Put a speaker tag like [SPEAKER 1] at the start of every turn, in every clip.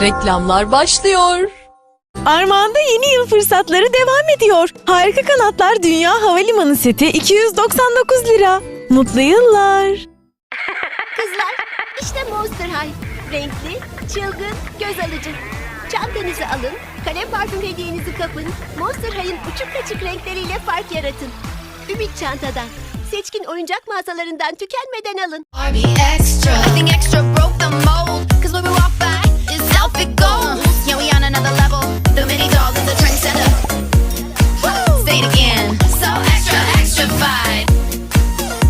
[SPEAKER 1] Reklamlar başlıyor.
[SPEAKER 2] Armağan'da yeni yıl fırsatları devam ediyor. Harika Kanatlar Dünya Havalimanı seti 299 lira. Mutlu yıllar.
[SPEAKER 3] Kızlar, işte Monster High. Renkli, çılgın, göz alıcı. Çantanızı alın, kalem parfüm hediyenizi kapın. Monster High'ın uçuk kaçık renkleriyle fark yaratın. Ümit Çanta'dan. Seçkin oyuncak mağazalarından tükenmeden alın.
[SPEAKER 4] Barbie extra. Nothing extra broke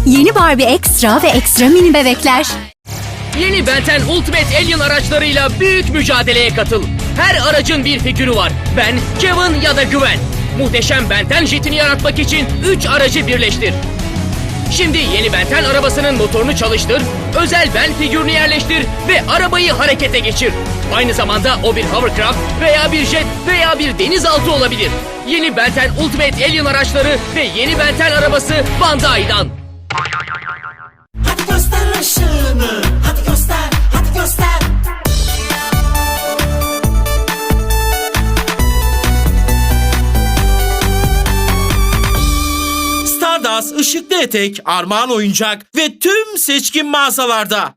[SPEAKER 5] Yeni Barbie Extra ve Extra mini bebekler.
[SPEAKER 6] Yeni Benten Ultimate Alien araçlarıyla büyük mücadeleye katıl. Her aracın bir figürü var. Ben, Kevin ya da Güven. Muhteşem Benten jetini yaratmak için 3 aracı birleştir. Şimdi yeni Benten arabasının motorunu çalıştır, özel Ben figürünü yerleştir ve arabayı harekete geçir. Aynı zamanda o bir hovercraft veya bir jet veya bir denizaltı olabilir. Yeni Benten Ultimate Alien araçları ve yeni Benten arabası Bandai'dan.
[SPEAKER 7] Hadi göster ışığını. Hadi göster, hadi göster. Stardust ışıklı etek, armağan oyuncak ve tüm seçkin mağazalarda.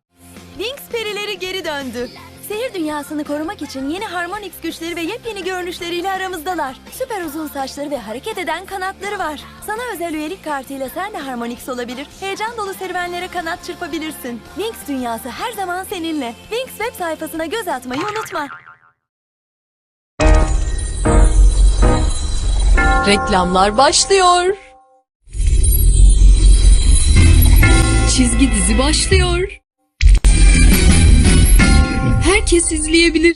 [SPEAKER 2] Wings perileri geri döndü. Sehir dünyasını korumak için yeni Harmonix güçleri ve yepyeni görünüşleriyle aramızdalar. Süper uzun saçları ve hareket eden kanatları var. Sana özel üyelik kartıyla sen de Harmonix olabilir. Heyecan dolu serüvenlere kanat çırpabilirsin. Wings dünyası her zaman seninle. Wings web sayfasına göz atmayı unutma.
[SPEAKER 1] Reklamlar başlıyor. Çizgi dizi başlıyor. Herkes izleyebilir.